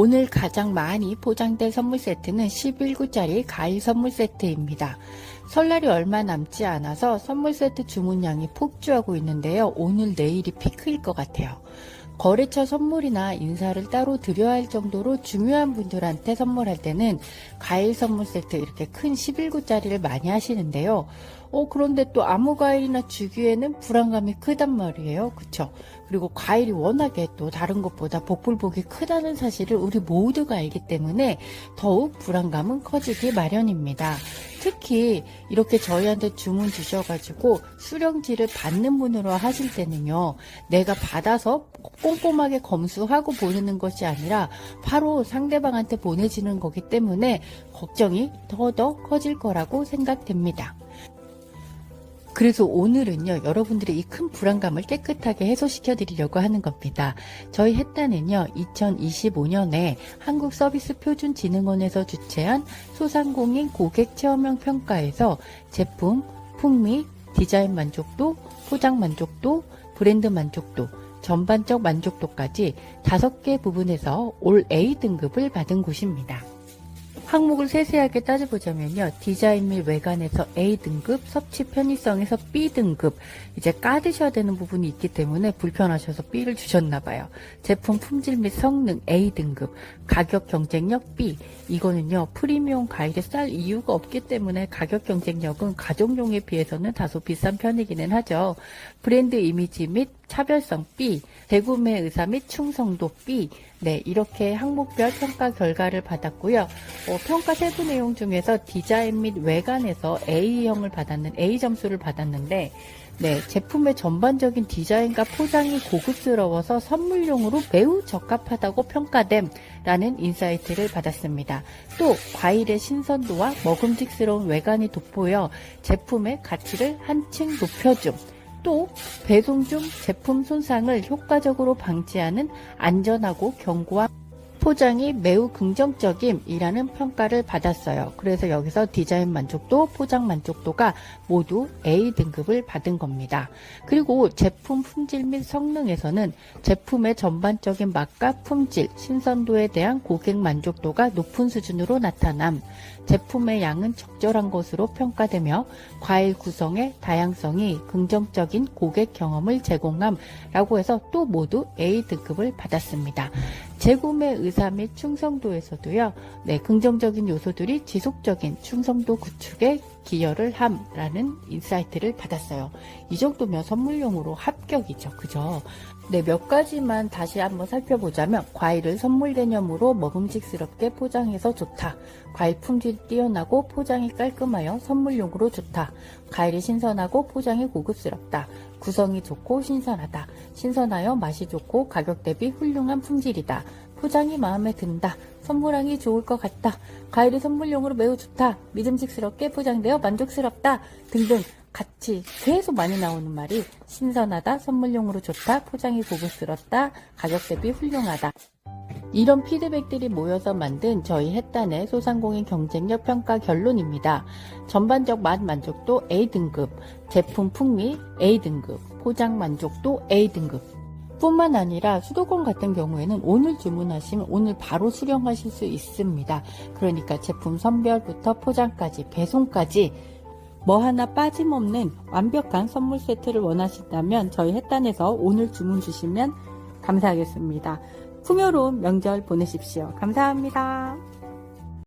오늘 가장 많이 포장된 선물 세트는 11구짜리 가일 선물 세트입니다. 설날이 얼마 남지 않아서 선물 세트 주문량이 폭주하고 있는데요. 오늘 내일이 피크일 것 같아요. 거래처 선물이나 인사를 따로 드려야 할 정도로 중요한 분들한테 선물할 때는 과일 선물 세트 이렇게 큰 11구짜리를 많이 하시는데요. 어, 그런데 또 아무 과일이나 주기에는 불안감이 크단 말이에요. 그쵸? 그리고 과일이 워낙에 또 다른 것보다 복불복이 크다는 사실을 우리 모두가 알기 때문에 더욱 불안감은 커지기 마련입니다. 특히 이렇게 저희한테 주문 주셔가지고 수령지를 받는 분으로 하실 때는요, 내가 받아서 꼼꼼하게 검수하고 보내는 것이 아니라 바로 상대방한테 보내지는 거기 때문에 걱정이 더더 커질 거라고 생각됩니다. 그래서 오늘은요, 여러분들의 이 큰 불안감을 깨끗하게 해소시켜 드리려고 하는 겁니다. 저희 햇단은요, 2025년에 한국서비스표준진흥원에서 주최한 소상공인 고객 체험형 평가에서 제품, 풍미, 디자인 만족도, 포장 만족도, 브랜드 만족도, 전반적 만족도까지 다섯 개 부분에서 올 A 등급을 받은 곳입니다. 항목을 세세하게 따져보자면요. 디자인 및 외관에서 A등급, 섭취 편의성에서 B등급, 이제 까드셔야 되는 부분이 있기 때문에 불편하셔서 B를 주셨나봐요. 제품 품질 및 성능 A등급, 가격 경쟁력 B. 이거는요, 프리미엄 과일에 쌀 이유가 없기 때문에 가격 경쟁력은 가정용에 비해서는 다소 비싼 편이기는 하죠. 브랜드 이미지 및 차별성 B, 재구매 의사 및 충성도 B. 네, 이렇게 항목별 평가 결과를 받았고요. 어, 평가 세부 내용 중에서 디자인 및 외관에서 A형을 받았는 A 점수를 받았는데 네, 제품의 전반적인 디자인과 포장이 고급스러워서 선물용으로 매우 적합하다고 평가됨라는 인사이트를 받았습니다. 또 과일의 신선도와 먹음직스러운 외관이 돋보여 제품의 가치를 한층 높여줌. 또 배송 중 제품 손상을 효과적으로 방지하는 안전하고 견고한 포장이 매우 긍정적임이라는 평가를 받았어요. 그래서 여기서 디자인 만족도, 포장 만족도가 모두 A 등급을 받은 겁니다. 그리고 제품 품질 및 성능에서는 제품의 전반적인 맛과 품질, 신선도에 대한 고객 만족도가 높은 수준으로 나타남, 제품의 양은 적절한 것으로 평가되며 과일 구성의 다양성이 긍정적인 고객 경험을 제공함라고 해서 또 모두 A 등급을 받았습니다. 재구매 의사 및 충성도에서도요, 네, 긍정적인 요소들이 지속적인 충성도 구축에 기여를 함라는 인사이트를 받았어요. 이 정도면 선물용으로 합격이죠. 그죠? 네, 몇 가지만 다시 한번 살펴보자면, 과일을 선물 개념으로 먹음직스럽게 포장해서 좋다. 과일 품질이 뛰어나고 포장이 깔끔하여 선물용으로 좋다. 과일이 신선하고 포장이 고급스럽다. 구성이 좋고 신선하다. 신선하여 맛이 좋고 가격 대비 훌륭한 품질이다. 포장이 마음에 든다. 선물하기 좋을 것 같다. 과일이 선물용으로 매우 좋다. 믿음직스럽게 포장되어 만족스럽다. 등등 같이 계속 많이 나오는 말이 신선하다, 선물용으로 좋다, 포장이 고급스럽다, 가격 대비 훌륭하다. 이런 피드백들이 모여서 만든 저희 햇단의 소상공인 경쟁력 평가 결론입니다. 전반적 맛 만족도 A등급, 제품 풍미 A등급, 포장 만족도 A등급. 뿐만 아니라 수도권 같은 경우에는 오늘 주문하시면 오늘 바로 수령하실 수 있습니다. 그러니까 제품 선별부터 포장까지, 배송까지 뭐 하나 빠짐없는 완벽한 선물 세트를 원하신다면 저희 햇단에서 오늘 주문 주시면 감사하겠습니다. 풍요로운 명절 보내십시오. 감사합니다.